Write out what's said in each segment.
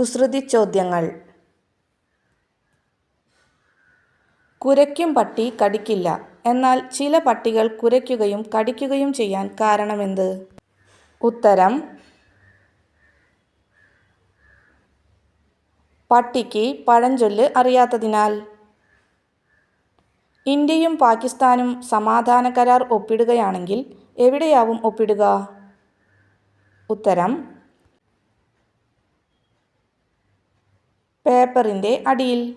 കുസൃതി ചോദ്യങ്ങൾ. കുരയ്ക്കും പട്ടി കടിക്കില്ല. എന്നാൽ ചില പട്ടികൾ കുരയ്ക്കുകയും കടിക്കുകയും ചെയ്യാൻ കാരണമെന്ത്? ഉത്തരം പട്ടിക്ക് പഴഞ്ചൊല്ല് അറിയാത്തതിനാൽ. ഇന്ത്യയും പാകിസ്ഥാനും സമാധാന കരാർ ഒപ്പിടുകയാണെങ്കിൽ എവിടെയാവും ഒപ്പിടുക? ഉത്തരം പേപ്പറിന്റെ അടിയിൽ.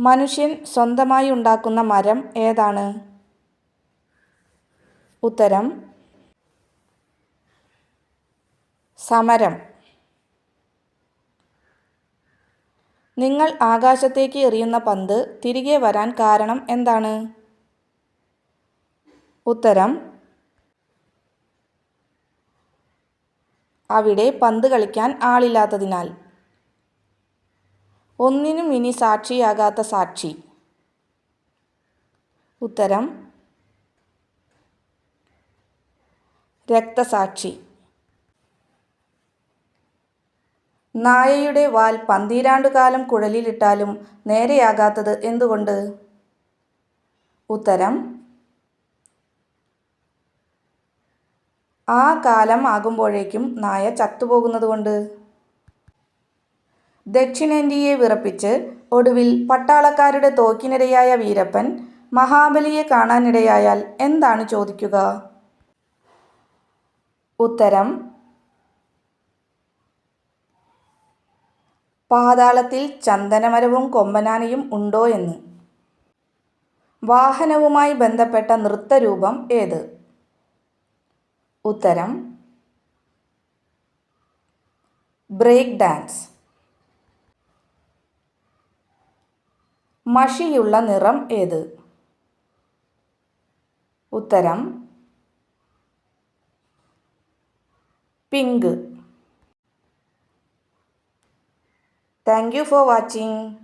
മനുഷ്യൻ സ്വന്തമായി ഉണ്ടാക്കുന്ന മരം ഏതാണ്? ഉത്തരം സമരം. നിങ്ങൾ ആകാശത്തേക്ക് എറിയുന്ന പന്ത് തിരികെ വരാൻ കാരണം എന്താണ്? ഉത്തരം അവിടെ പന്ത് കളിക്കാൻ ആളില്ലാത്തതിനാൽ. ഒന്നിനും ഇനി സാക്ഷിയാകാത്ത സാക്ഷി. ഉത്തരം രക്തസാക്ഷി. നായയുടെ വാൽ പന്തീരാണ്ടുകാലം കുഴലിലിട്ടാലും നേരെയാകാത്തത് എന്തുകൊണ്ട്? ഉത്തരം ആ കാലം ആകുമ്പോഴേക്കും നായ ചത്തുപോകുന്നതുകൊണ്ട്. ദക്ഷിണേന്ത്യയെ വിറപ്പിച്ച് ഒടുവിൽ പട്ടാളക്കാരുടെ തോക്കിനിരയായ വീരപ്പൻ മഹാബലിയെ കാണാനിടയായാൽ എന്താണ് ചോദിക്കുക? ഉത്തരം പാതാളത്തിൽ ചന്ദനമരവും കൊമ്പനാനയും ഉണ്ടോ എന്ന്. വാഹനവുമായി ബന്ധപ്പെട്ട നൃത്തരൂപം ഏത്? ഉത്തരം ബ്രേക്ക് ഡാൻസ്. മഷിയുള്ള നിറം ഏത്? ഉത്തരം pink. Thank you for watching.